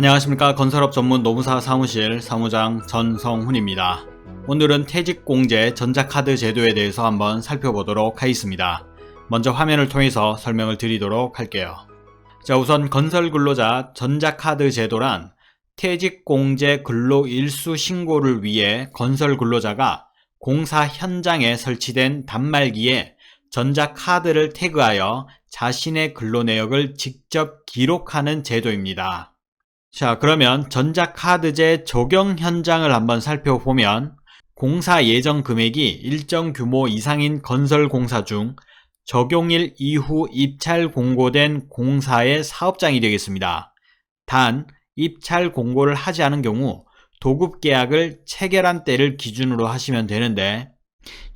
안녕하십니까 건설업 전문 노무사 사무실 사무장 전성훈입니다. 오늘은 퇴직공제 전자카드 제도에 대해서 한번 살펴보도록 하겠습니다. 먼저 화면을 통해서 설명을 드리도록 할게요. 자 우선 건설근로자 전자카드 제도란 퇴직공제 근로 일수 신고를 위해 건설근로자가 공사 현장에 설치된 단말기에 전자카드를 태그하여 자신의 근로 내역을 직접 기록하는 제도입니다. 자, 그러면 전자카드제 적용 현장을 한번 살펴보면 공사 예정 금액이 일정 규모 이상인 건설 공사 중 적용일 이후 입찰 공고된 공사의 사업장이 되겠습니다. 단, 입찰 공고를 하지 않은 경우 도급 계약을 체결한 때를 기준으로 하시면 되는데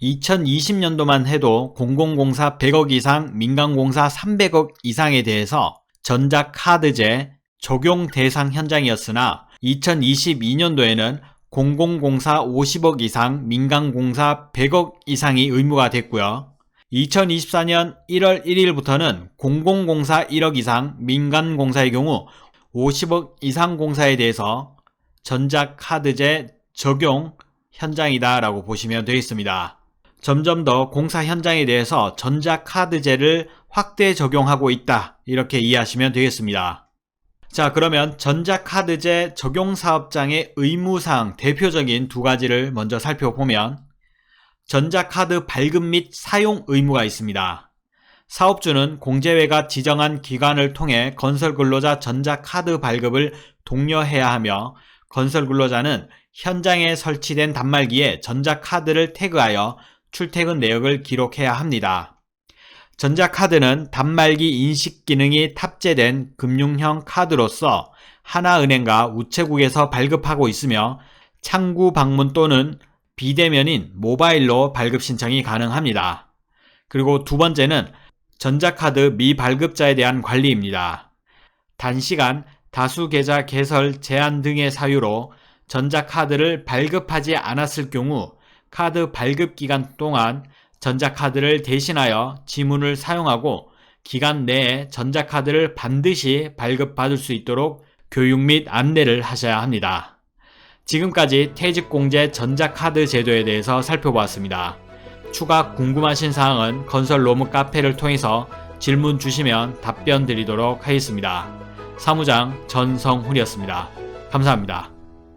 2020년도만 해도 공공공사 100억 이상, 민간공사 300억 이상에 대해서 전자카드제 적용 대상 현장이었으나 2022년도에는 공공공사 50억 이상, 민간공사 100억 이상이 의무가 됐고요. 2024년 1월 1일부터는 공공공사 1억 이상, 민간공사의 경우 50억 이상 공사에 대해서 전자카드제 적용 현장이다 라고 보시면 되겠습니다. 점점 더 공사 현장에 대해서 전자카드제를 확대 적용하고 있다. 이렇게 이해하시면 되겠습니다. 자, 그러면 전자카드제 적용 사업장의 의무사항 대표적인 두 가지를 먼저 살펴보면 전자카드 발급 및 사용 의무가 있습니다. 사업주는 공제회가 지정한 기관을 통해 건설 근로자 전자카드 발급을 독려해야 하며 건설 근로자는 현장에 설치된 단말기에 전자카드를 태그하여 출퇴근 내역을 기록해야 합니다. 전자카드는 단말기 인식 기능이 탑재된 금융형 카드로서 하나은행과 우체국에서 발급하고 있으며 창구 방문 또는 비대면인 모바일로 발급 신청이 가능합니다. 그리고 두 번째는 전자카드 미발급자에 대한 관리입니다. 단시간 다수 계좌 개설 제한 등의 사유로 전자카드를 발급하지 않았을 경우 카드 발급 기간 동안 전자카드를 대신하여 지문을 사용하고 기간 내에 전자카드를 반드시 발급받을 수 있도록 교육 및 안내를 하셔야 합니다. 지금까지 퇴직공제 전자카드 제도에 대해서 살펴보았습니다. 추가 궁금하신 사항은 건설 로무 카페를 통해서 질문 주시면 답변 드리도록 하겠습니다. 사무장 전성훈이었습니다. 감사합니다.